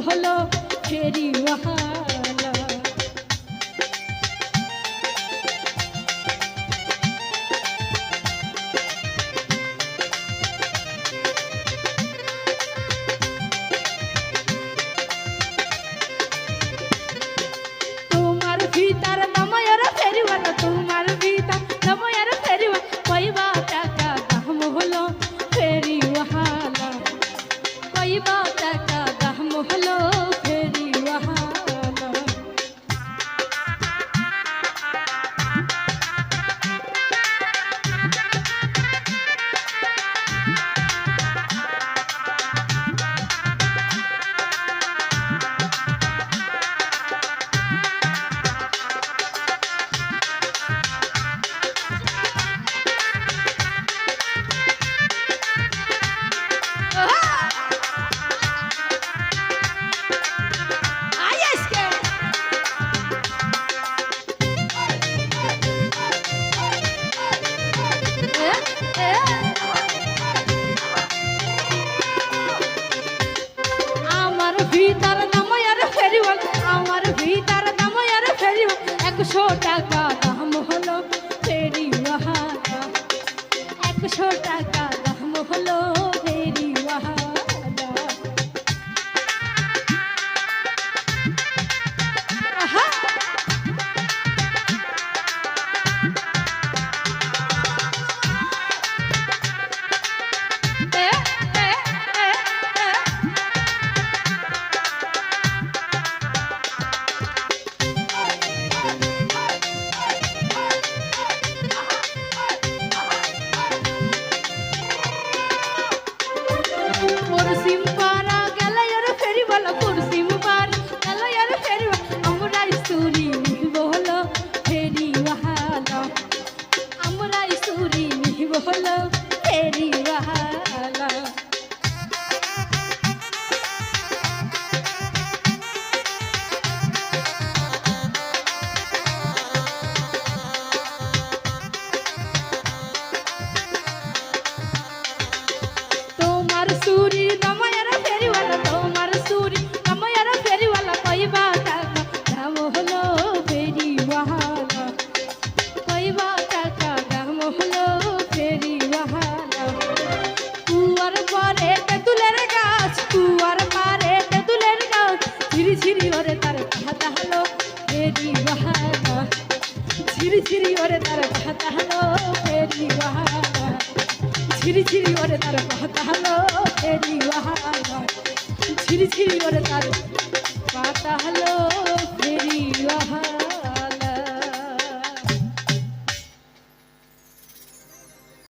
হলো ফেরি মহা Yeah. ওরে তার পাতালো ফেরিওয়ালা ঝিরি ঝিরি ওরে তার পাতালো ফেরিওয়ালা ঝিরি ঝিরি ওরে তার